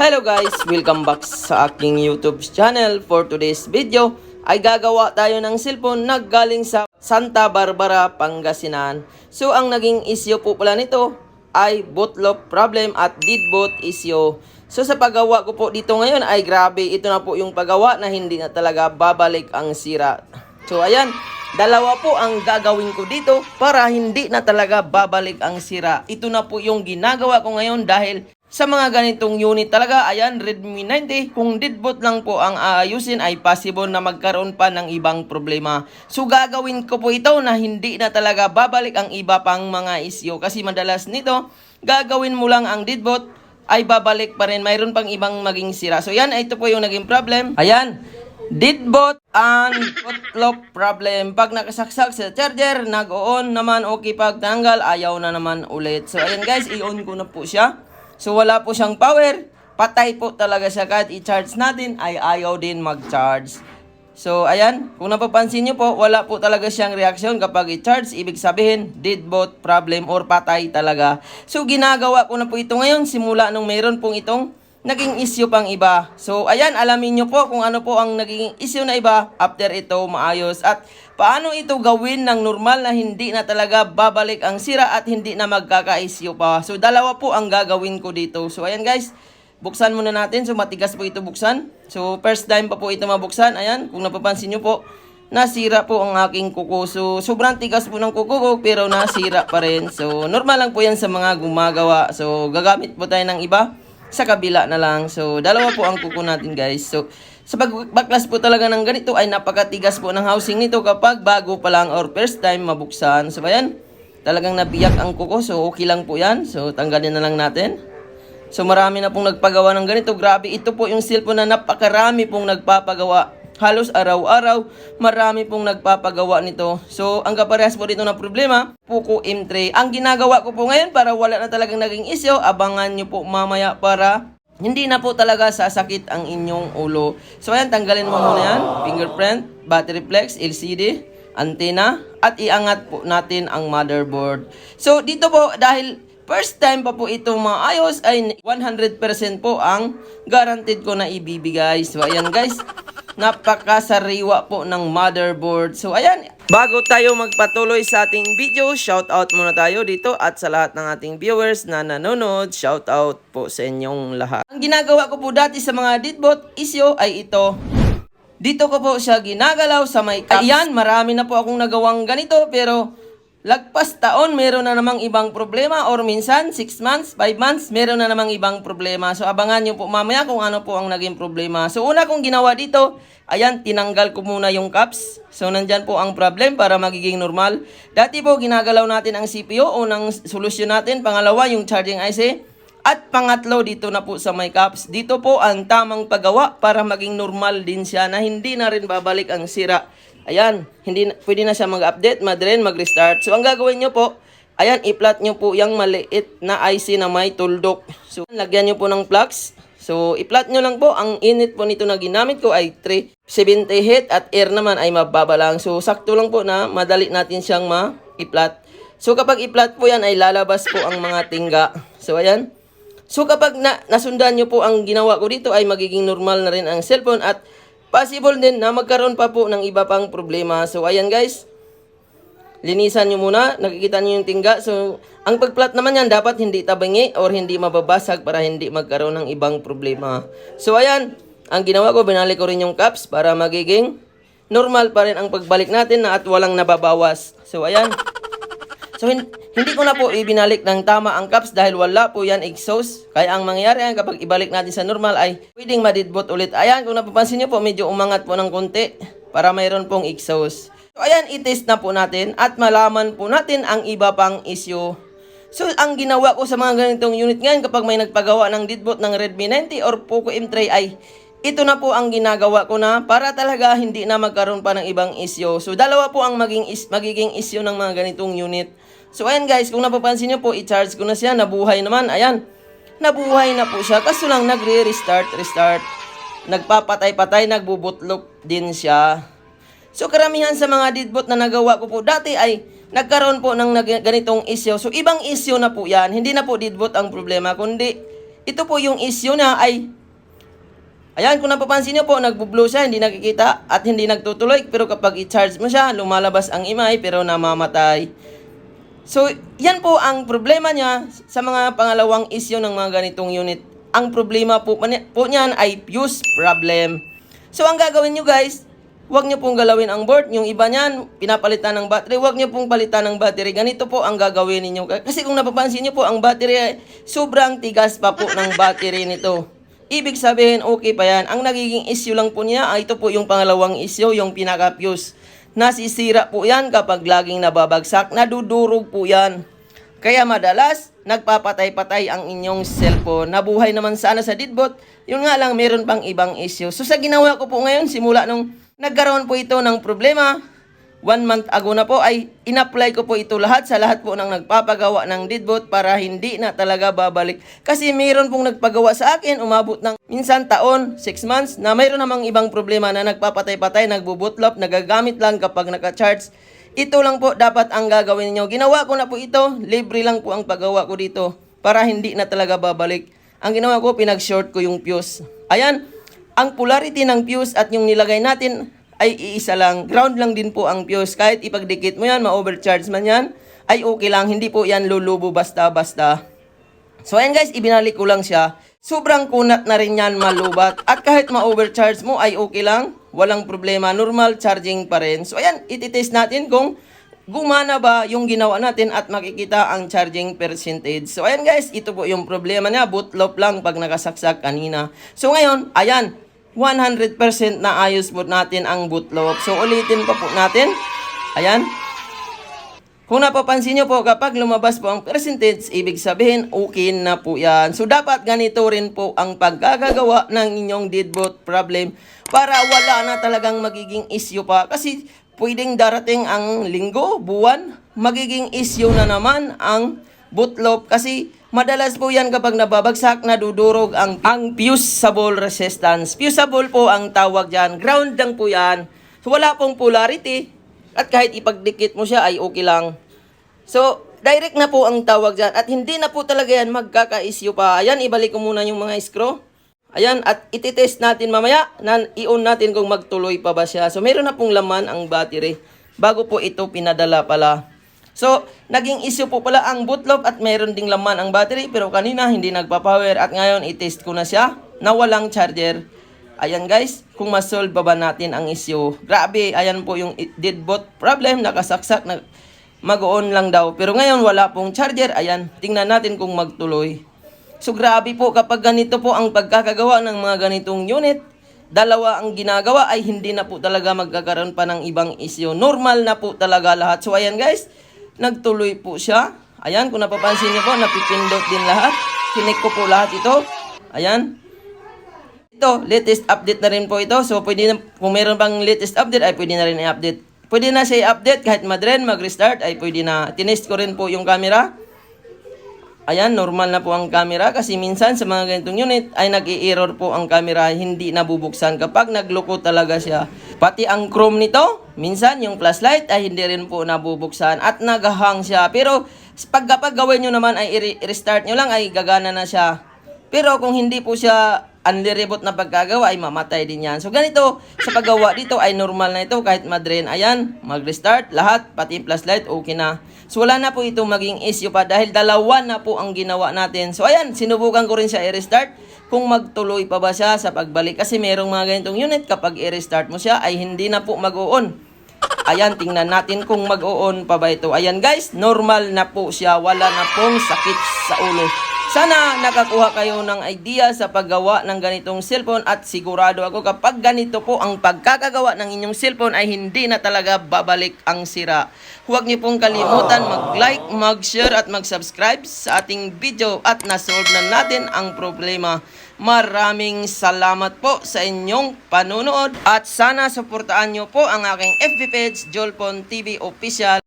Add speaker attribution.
Speaker 1: Hello guys! Welcome back sa aking YouTube channel. For today's video ay gagawa tayo ng cellphone na galing sa Santa Barbara, Pangasinan. So ang naging issue po pala nito ay bootlock problem at did boot issue. So sa paggawa ko po dito ngayon ay grabe, ito na po yung paggawa na hindi na talaga babalik ang sira. So ayan, dalawa po ang gagawin ko dito para hindi na talaga babalik ang sira. Ito na po yung ginagawa ko ngayon dahil sa mga ganitong unit talaga, ayan, Redmi 90, kung deadboot lang po ang aayusin ay possible na magkaroon pa ng ibang problema. So gagawin ko po ito na hindi na talaga babalik ang iba pang mga issue kasi madalas nito, gagawin mo lang ang deadboot ay babalik pa rin. Mayroon pang ibang maging sira. So yan, ito po yung naging problem. Ayan, Didbot and bootlock problem. Pag nakasaksak sa charger, nag-on naman, okay. Pag tanggal, ayaw na naman ulit. So, ayan guys, i-on ko na po siya. So, wala po siyang power. Patay po talaga siya. Kahit i-charge natin, ay ayaw din mag-charge. So, ayan, kung napapansin nyo po, wala po talaga siyang reaksyon kapag i-charge. Ibig sabihin, deadboot problem or patay talaga. So, ginagawa ko na po ito ngayon simula nung mayroon pong itong naging issue pang iba. So, ayan, alamin nyo po kung ano po ang naging issue na iba after ito maayos. At paano ito gawin ng normal na hindi na talaga babalik ang sira at hindi na magkaka-issue pa. So, dalawa po ang gagawin ko dito. So, ayan guys, buksan muna natin. So, matigas po ito buksan. So, first time pa po ito mabuksan. Ayan, kung napapansin nyo po, nasira po ang aking kuko. So, sobrang tigas po ng kuko ko, pero nasira pa rin. So, normal lang po yan sa mga gumagawa. So, gagamit po tayo ng iba sa kabila na lang. So, dalawa po ang kuko natin guys. So, sa pagbaklas po talaga ng ganito ay napakatigas po ng housing nito kapag bago pa lang or first time mabuksan. So, ayan, talagang nabiyak ang kuko. So, okay lang po yan. So, tanggalin na lang natin. So, marami na pong nagpagawa ng ganito. Grabe, ito po yung cellphone na napakarami pong nagpapagawa. Halos araw-araw, marami pong nagpapagawa nito. So, ang kaparehas po dito na problema, Poco M3. Ang ginagawa ko po ngayon para wala na talagang naging issue, abangan nyo po mamaya para hindi na po talaga sasakit ang inyong ulo. So, ayan, tanggalin mo muna yan. Fingerprint, battery flex, LCD, antenna, at iangat po natin ang motherboard. So, dito po, dahil First time pa po ito maayos ay 100% po ang guaranteed ko na ibibigay. So ayan guys, napakasariwa po ng motherboard. So ayan, bago tayo magpatuloy sa ating video, shout out muna tayo dito at sa lahat ng ating viewers na nanonood, shout out po sa inyong lahat. Ang ginagawa ko po dati sa mga Ditbot issue ay ito. Dito ko po siya ginagalaw sa may cups. Ayan, marami na po akong nagawang ganito pero lagpas taon meron na namang ibang problema or minsan 6 months, 5 months meron na namang ibang problema. So abangan nyo po mamaya kung ano po ang naging problema. So una kong ginawa dito, ayan, tinanggal ko muna yung caps. So nandyan po ang problem para magiging normal. Dati po ginagalaw natin ang CPU, unang solusyon natin. Pangalawa yung charging IC. At pangatlo, dito na po sa may caps. Dito po ang tamang paggawa para maging normal din siya na hindi na rin babalik ang sira. Ayan, hindi pwede na siya mag-update, madren, mag-restart. So ang gagawin nyo po, ayan, i-plot nyo po yung maliit na IC na may tuldok. So lagyan nyo po ng plugs. So i-plot nyo lang po, ang init po nito na ginamit ko ay 370 heat at air naman ay mababa lang. So sakto lang po na madali natin siyang ma-i-plot. So kapag i-plot po yan ay lalabas po ang mga tingga. So ayan. So kapag na, nasundan nyo po ang ginawa ko dito ay magiging normal na rin ang cellphone at possible din na magkaroon pa po ng iba pang problema. So ayan guys, linisan nyo muna, nakikita nyo yung tingga. So ang pagplat naman yan dapat hindi tabangi or hindi mababasag para hindi magkaroon ng ibang problema. So ayan, ang ginawa ko, binalik ko rin yung caps para magiging normal pa rin ang pagbalik natin na at walang nababawas. So ayan, So, hin- hindi ko na po ibinalik ng tama ang caps dahil wala po yan exhaust. Kaya ang mangyayari ay kapag ibalik natin sa normal ay pwedeng madidbot ulit. Ayan, kung napapansin nyo po, medyo umangat po ng konti para mayroon pong exhaust. So, ayan, itest na po natin at malaman po natin ang iba pang issue. So, ang ginawa ko sa mga ganitong unit ngayon kapag may nagpagawa ng deadboot ng Redmi 90 or Poco M3 ay ito na po ang ginagawa ko na para talaga hindi na magkaroon pa ng ibang issue. So, dalawa po ang maging is, magiging issue ng mga ganitong unit. So, ayan guys, kung napapansin nyo po, i-charge ko na siya, nabuhay naman, ayan. Nabuhay na po siya, kaso lang nagre-restart, restart. Nagpapatay-patay, nagbubutlok din siya. So, karamihan sa mga deadbot na nagawa ko po dati ay nagkaroon po ng ganitong issue. So, ibang issue na po yan. Hindi na po deadbot ang problema, kundi ito po yung issue na ay Ayan, kung napapansin niyo po, nagbo-blow siya, hindi nakikita at hindi nagtutuloy. Pero kapag i-charge mo siya, lumalabas ang imay pero namamatay. So, yan po ang problema niya sa mga pangalawang issue ng mga ganitong unit. Ang problema po, po niyan ay fuse problem. So, ang gagawin nyo guys, huwag nyo pong galawin ang board. Yung iba niyan, pinapalitan ng battery. Huwag nyo pong palitan ng battery. Ganito po ang gagawin ninyo. Kasi kung napapansin nyo po, ang battery ay sobrang tigas pa po ng battery nito. Ibig sabihin, okay pa yan. Ang nagiging issue lang po niya, ay ito po yung pangalawang issue, yung pinaka-fuse. Nasisira po yan kapag laging nababagsak. Nadudurog po yan. Kaya madalas, nagpapatay-patay ang inyong cellphone. Nabuhay naman sana sa deadbot, yun nga lang, meron pang ibang issue. So sa ginawa ko po ngayon, simula nung nagkaroon po ito ng problema, one month ago na po, ay in-apply ko po ito lahat sa lahat po ng nagpapagawa ng deadbot para hindi na talaga babalik. Kasi meron pong nagpagawa sa akin, umabot ng minsan taon, 6 months, na mayroon namang ibang problema na nagpapatay-patay, nagbubutlop, nagagamit lang kapag naka-charge. Ito lang po dapat ang gagawin niyo. Ginawa ko na po ito, libre lang po ang paggawa ko dito para hindi na talaga babalik. Ang ginawa ko, pinag-short ko yung fuse. Ayan, ang polarity ng fuse at yung nilagay natin ay iisa lang. Ground lang din po ang fuse. Kahit ipagdikit mo yan, ma-overcharge man yan, ay okay lang. Hindi po yan lulubo basta-basta. So ayan guys, ibinalik ko lang siya. Sobrang kunat na rin yan malubat. At kahit ma-overcharge mo ay okay lang. Walang problema. Normal charging pa rin. So ayan, ititest natin kung gumana ba yung ginawa natin at makikita ang charging percentage. So ayan guys, ito po yung problema niya. Bootloop lang pag nakasaksak kanina. So ngayon, ayan, 100% na ayos po natin ang bootloop. So ulitin pa po natin. Ayan. Kung napapansin nyo po, kapag lumabas po ang percentage, ibig sabihin, okay na po yan. So, dapat ganito rin po ang pagkagagawa ng inyong deadbolt problem para wala na talagang magiging issue pa. Kasi, pwedeng darating ang linggo, buwan, magiging issue na naman ang bootloop. Kasi, madalas po yan kapag nababagsak, nadudurog ang, ang fusible resistance. Fusible po ang tawag dyan. Ground lang po yan. So, wala pong polarity. At kahit ipagdikit mo siya ay okay lang. So, direct na po ang tawag dyan. At hindi na po talaga yan magkaka-issue pa. Ayan, ibalik ko muna yung mga screw. Ayan, at ititest natin mamaya. Na, i-on natin kung magtuloy pa ba siya. So, meron na pong laman ang battery. Bago po ito pinadala pala. So, naging issue po pala ang bootloop at meron ding laman ang battery. Pero kanina hindi nagpa-power. At ngayon, itest ko na siya na walang charger. Ayan guys, kung masolve pa ba natin ang issue. Grabe, ayan po yung deadbot problem, nakasaksak, na mag-on lang daw. Pero ngayon wala pong charger, ayan, tingnan natin kung magtuloy. So grabe po kapag ganito po ang pagkakagawa ng mga ganitong unit, dalawa ang ginagawa ay hindi na po talaga magkakaroon pa ng ibang issue. Normal na po talaga lahat. So ayan guys, nagtuloy po siya. Ayan, kung napapansin niyo po, napipindot din lahat. Sinek ko po lahat ito. Ayan, ito, latest update na rin po ito. So, pwede na, kung meron pang latest update, ay pwede na rin i-update. Pwede na siya i-update kahit madren, mag-restart, ay pwede na. Tinest ko rin po yung camera. Ayan, normal na po ang camera kasi minsan sa mga ganitong unit ay nag-i-error po ang camera, hindi nabubuksan kapag nagloko talaga siya. Pati ang chrome nito, minsan yung flashlight ay hindi rin po nabubuksan at nagahang siya. Pero pag kapag gawin nyo naman ay i-restart nyo lang ay gagana na siya. Pero kung hindi po siya unli-reboot na pagkagawa ay mamatay din yan. So ganito, sa paggawa dito ay normal na ito kahit madren. Ayan, mag-restart, lahat, pati flashlight, okay na. So wala na po itong maging issue pa dahil dalawa na po ang ginawa natin. So ayan, sinubukan ko rin siya i-restart kung magtuloy pa ba siya sa pagbalik. Kasi merong mga ganitong unit kapag i-restart mo siya ay hindi na po mag-on. Ayan, tingnan natin kung mag-on pa ba ito. Ayan guys, normal na po siya. Wala na pong sakit sa ulo. Sana nakakuha kayo ng idea sa paggawa ng ganitong cellphone at sigurado ako kapag ganito po ang pagkakagawa ng inyong cellphone ay hindi na talaga babalik ang sira. Huwag niyo pong kalimutan mag-like, mag-share at mag-subscribe sa ating video at nasolve na natin ang problema. Maraming salamat po sa inyong panunood at sana suportaan niyo po ang aking FB page, Jolpon TV Official.